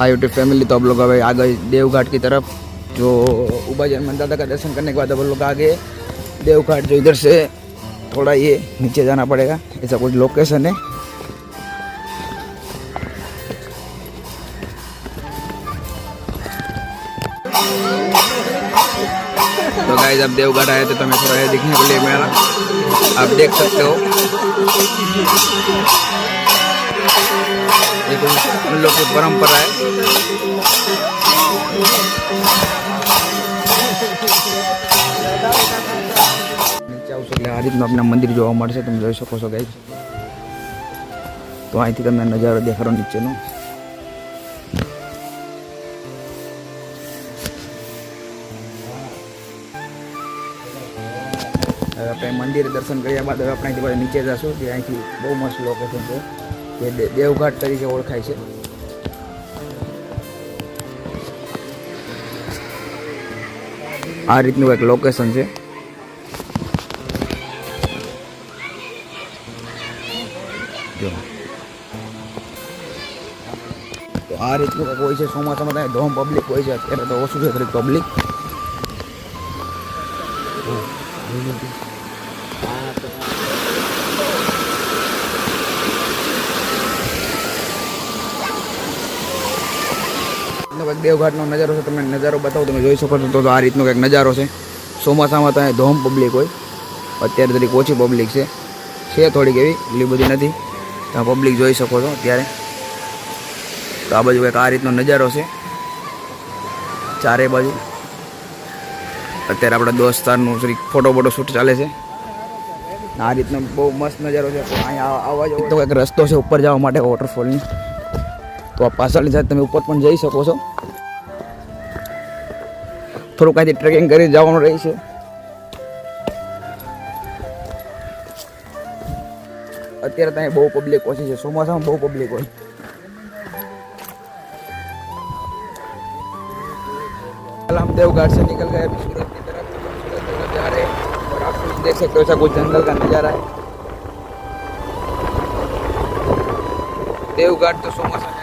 हाँ YouTube family तो अब लोग अभी आ गए देवघाट की तरफ़, जो उबाजी हनुमान दादा का दर्शन करने के बाद अब लोग आगे देवघाट जो इधर से थोड़ा ये नीचे जाना पड़ेगा। ऐसा कुछ लोकेशन है। तो गाइस अब देवघाट आए थे तो हमें थोड़ा दिखने को लिए मिला। आप देख सकते हो। ये कुछ उन लोग की परंपरा है નીચે આવશો એટલે આ રીતનું આપણે મંદિર જોવા મળશે તમે જોઈ શકો છો ગાઈસ તો અહીંથી તમને નજારો દેખાડો નીચેનો હવે આપણે મંદિર દર્શન કર્યા બાદ હવે આપણે અહીંથી પાછા નીચે જશું જે અહીંથી બહુ મસ્ત લોકેશન છે જે દે- દેવઘાટ તરીકે ઓળખાય છે આ રીતનું એક લોકેશન છે જો તો આ રીતનું કંઈક હોય છે ચોમાસામાં ત્યાં ધોમ પબ્લિક હોય છે અત્યારે તો ઓછું છે થોડીક પબ્લિક કંઈક દેવઘાટનો નજારો છે તમને નજારો બતાવો, તમે જોઈ શકો છો. તો તો આ રીતનો કંઈક નજારો છે. ચોમાસામાં ત્યાં ધોમ પબ્લિક હોય. અત્યારે તરીકે ઓછી પબ્લિક છે. છે થોડીક એવી, એટલી બધી નથી. તમે પબ્લિક જોઈ શકો છો અત્યારે. તો આ બાજુ કંઈક આ રીતનો નજારો છે. ચારે બાજુ. અત્યારે આપણા દોસ્તારનું શ્રી ફોટો ફોટો શૂટ ચાલે છે. આ રીતનો બહુ મસ્ત નજારો છે. અહીંયા આવવા જવો તો કંઈક રસ્તો છે ઉપર જવા માટે વોટરફોલની તો આ પાછળની સાઈડ તમે ઉપર પણ જઈ શકો છો થોડુંક અહીંથી ટ્રેકિંગ કરી જવાનું રહે છે અત્યારે ત્યાં બહુ પબ્લિક ઓછી છે ચોમાસામાં બહુ પબ્લિક હોય कल हम देवघाट से निकल गए अभी सूरत की तरफ तो हम सूरत की तरफ जा रहे हैं और आप कुछ देख सकते हो ऐसा कुछ जंगल का नज़ारा है देवघाट तो सोमासा